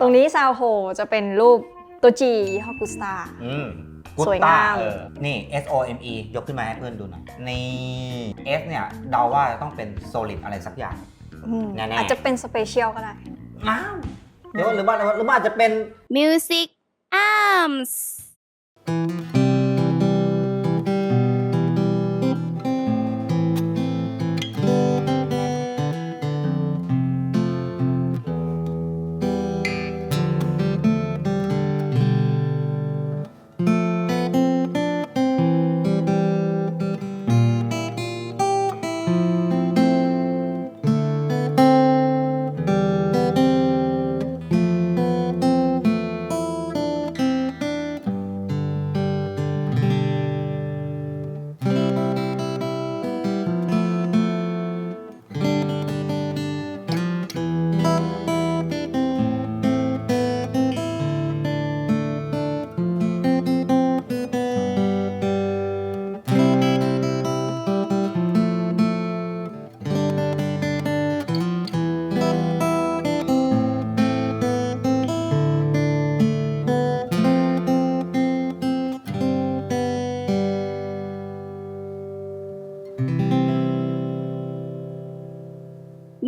ตรงนี้ซาวโฮจะเป็นรูปตัว G ยี่ห้อกุสตา อืมสวยงาม เออนี่ S O M E ยกขึ้นมาให้เพื่อนดูหน่อย นี่ S เนี่ยเดาว่าต้องเป็น solid อะไรสักอย่างแน่ๆ อาจจะเป็นสเปเชียลก็ได้ อ้าวเดี๋ยวหรือว่าหรือว่าอาจจะเป็น Music Arms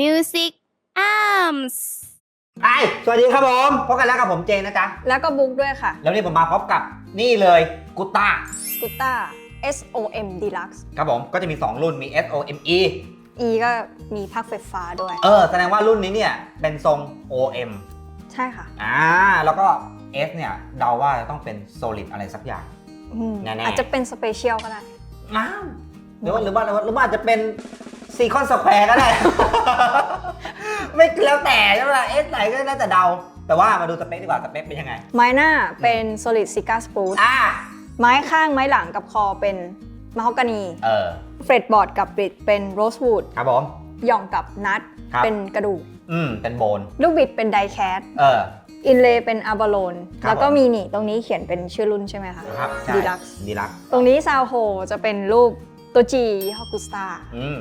Music Arms ไอสวัสดีครับผมพบกันแล้วกับผมเจนนะจ๊ะ แล้วก็บุ๊กด้วยค่ะ แล้วนี่ผมมาพบกับนี่เลยกุต้ากุต้า SOM Deluxe ครับผมก็จะมี 2 รุ่นมี S O M E E ก็มีพักไฟฟ้าด้วย เออ แสดงว่ารุ่นนี้เนี่ย เป็นทรง O M ใช่ค่ะ อ่า แล้วก็ S เนี่ย เดาว่าต้องเป็น solid อะไรสักอย่าง อืมแน่ๆ อาจจะเป็นสเปเชียลก็ได้อ้าวหรือว่าหรือว่าหรือว่าอาจจะเป็น ซีคอนสแควร์ก็ได้ ไม่แล้วแต่ใช่ไหมล่ะเอสไหนก็แล้วแต่เดา แต่ว่ามาดูสเปคดีกว่าสเปคเป็นยังไง ไม้หน้าเป็น Solid Cigar Spruce อ่าไม้ข้างไม้หลังกับคอเป็นม a ฮอกกานี เออเฟรดบอร์ดกับบริดเป็นโรส o ูดครับผม หย่องกับนัทครับ เป็นกระดูก อืมเป็นโบน ลูกบิดเป็นไดแคสเออ อินเลย์เป็นอาบาโลน ครับ แล้วก็ผมมีนี่ตรงนี้เขียนเป็นชื่อรุ่นใช่ไหมคะครับใช่ดีลักซ์ ดีลักตรงนี้ซาวโฮจะเป็นรูป ตัว G ยี่ห้อกุสตา อืม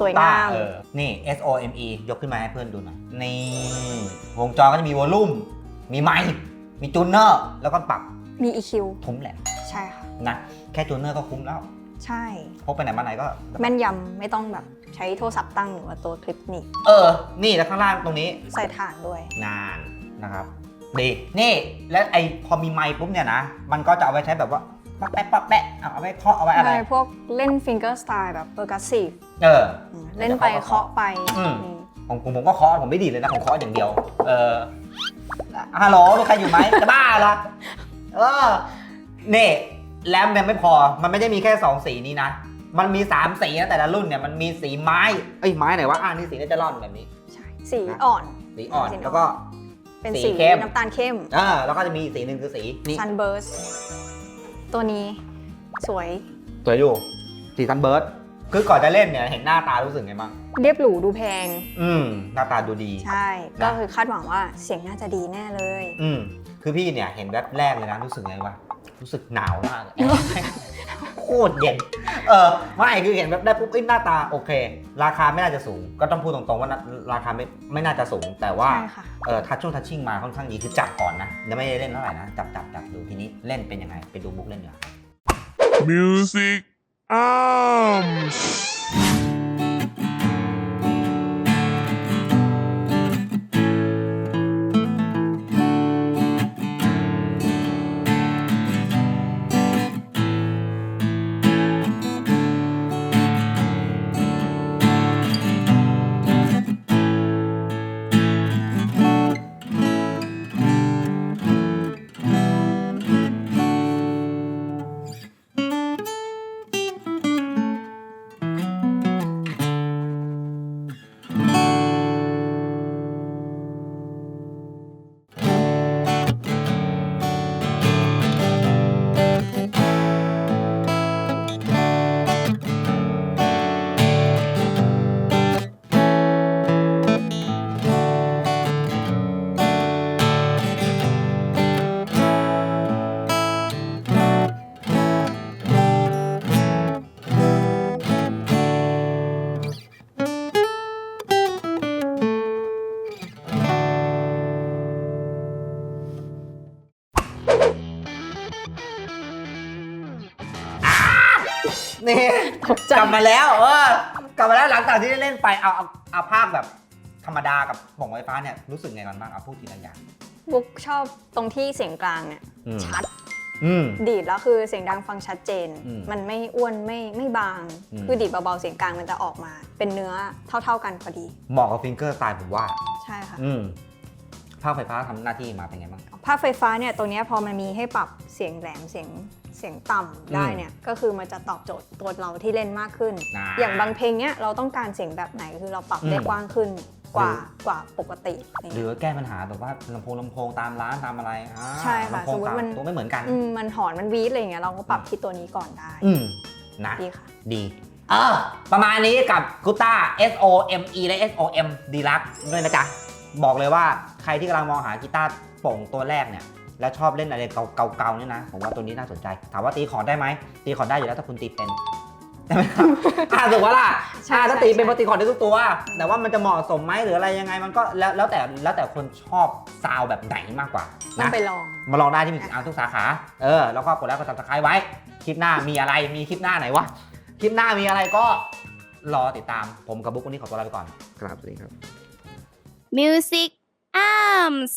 สวยงาม เออนี่ S O M E ยกขึ้นมาให้เพื่อนดูหน่อย นี่ วงจรก็จะมีวอลลุ่ม มีไมค์ มีจูนเนอร์ แล้วก็ปรับมี EQ ทุ้มแหลมใช่ค่ะ นะ แค่จูนเนอร์ก็คุ้มแล้ว ใช่ พกไปไหนมาไหนก็ แม่นยำไม่ต้องแบบใช้โทรศัพท์ตั้งหรือว่าตัวคลิปหนี่เออ นี่แล้วข้างล่างตรงนี้ ใส่ถ่านด้วย นานนะครับ ดี นี่ และไอพอมีไมค์ปุ๊บเนี่ยนะ มันก็จะเอาไว้ใช้แบบว่า ป๊อกแป๊ะป๊อกแป๊ะเอาเอาไว้เคาะเอาไว้อะไร ใช่พวกเล่นฟิงเกอร์สไตล์แบบเ e อร์กัสซีฟเออ เล่นไปเคาะไปอืม อืมผมผมผมก็เคาะผมไม่ดีดเลยนะผมเคาะอย่างเดียว เออฮัลโหลมีใครอยู่ไหม จะบ้าเหรอเออนี่แรมยังไม่พอ มันไม่ได้มีแค่ 2 สีนี้นะ มันมี 3 สีนะแต่ละรุ่นเนี่ยมันมีสีไม้เอ้ยไม้ไหนวะอ่านี่สีเนเจอรอนแบบนี้ ใช่สีอ่อน สีอ่อนสีอ่อน แล้วก็ เป็นสีสีเข้ม น้ำตาลเข้มเออแล้วก็จะมีอีกสีหนึ่งคือสีนี่ Sunburst ตัวนี้สวยสวยอยู่สีซันเบิร์ดคือก่อนจะเล่นเนี่ยเห็นหน้าตารู้สึกไงบ้างเรียบหรูดูแพง อืมหน้าตาดูดี ใช่นะก็คือคาดหวังว่าเสียงน่าจะดีแน่เลย อืมคือพี่เนี่ยเห็นแวบแรกเลยนะรู้สึกไงวะรู้สึกหนาวมากเลยโคตรเย็น เออไม่คือเห็นแบบได้ปุ๊บเอ้ยหน้าตาโอเค ราคาไม่น่าจะสูง ก็ต้องพูดตรงๆว่าน่าราคาไม่ไม่น่าจะสูง แต่ว่าใช่ค่ะ เออทัชช่วงทัชชิ่งมาค่อนข้างดีคือจับก่อนนะยังไม่ได้เล่นเท่าไหร่นะจับจับจับดูทีนี้เล่นเป็นยังไงไปดูบุ๊กเล่นเดี๋ยวา Music Arms. นี่ตกใจ กลับมาแล้วเออกลับมาแล้วหลังจากที่ได้เล่นไปเอาเอาเอาภาคแบบธรรมดากับป่องไฟฟ้าเนี่ยรู้สึกไงกันบ้างเอาพูดทีละอย่างบุ๊กชอบตรงที่เสียงกลางเนี่ยอืมชัดอืม ดีดแล้วคือเสียงดังฟังชัดเจน อืมมันไม่อ้วนไม่ไม่บาง อืม คือดีดเบาๆเสียงกลางมันจะออกมา เป็นเนื้อเท่า ๆกันพอดี เหมาะกับฟิงเกอร์สไตล์ผมว่า ใช่ค่ะ อืมภาคไฟฟ้าทำหน้าที่มาเป็นไงบ้าง ภาคไฟฟ้าเนี่ยตรงเนี้ยพอมันมีให้ปรับเสียงแหลมเสียง เสียงต่ำได้เนี่ย ก็คือมันจะตอบโจทย์ตัวเราที่เล่นมากขึ้นอ่าอย่างบางเพลงเนี้ยเราต้องการเสียงแบบไหนคือเราปรับได้อืมกว้างขึ้นกว่าหรือกว่าปกติอะไรหรืเงี้ยอแก้ปัญหาแบบว่าลำโพงลำโพงตามร้านตามอะไรอ่าใช่ค่ะลำโพงสมมุติตามมัน ตัวไม่เหมือนกัน อืมมันหอนมันวีดอะไรอย่างเงี้ยเราก็ปรับที่ตัวนี้ก่อนได้อืมนะ ดีค่ะ ดีเออประมาณนี้กับกุต้า S O M E และ S O M ดีลักด้วยนะจ๊ะ บอกเลยว่าใครที่กำลังมองหากีตาร์โป่งตัวแรกเนี่ย แล้วชอบเล่นอะไรเก่าๆเนี่ยนะ ผมว่าตัวนี้น่าสนใจ ถามว่าตีคอร์ดได้ไหม ตีคอร์ดได้อยู่แล้วถ้าคุณตีเป็นใช่ไหมครับอ่าถูกว่าล่ะใช่อ่าถ้าใช่ตีเป็นใช่พอตีคอร์ดได้ทุกตัว แต่ว่ามันจะเหมาะสมไหมหรืออะไรยังไงมันก็แล้วแล้วแต่แล้วแต่คนชอบซาวด์แบบไหนมากกว่าต้องนะไปลอง มาลองได้ที่มิวสิกอาร์ทุกสาขา เออ แล้วก็กดแล้วก็ซับสไครต์ไว้ คลิปหน้ามีอะไร มีคลิปหน้าไหนวะ คลิปหน้ามีอะไรก็รอติดตาม ผมกับบุ๊กวันนี้ขอตัวลาไปก่อน ครับสวัสดีครับ Music Arms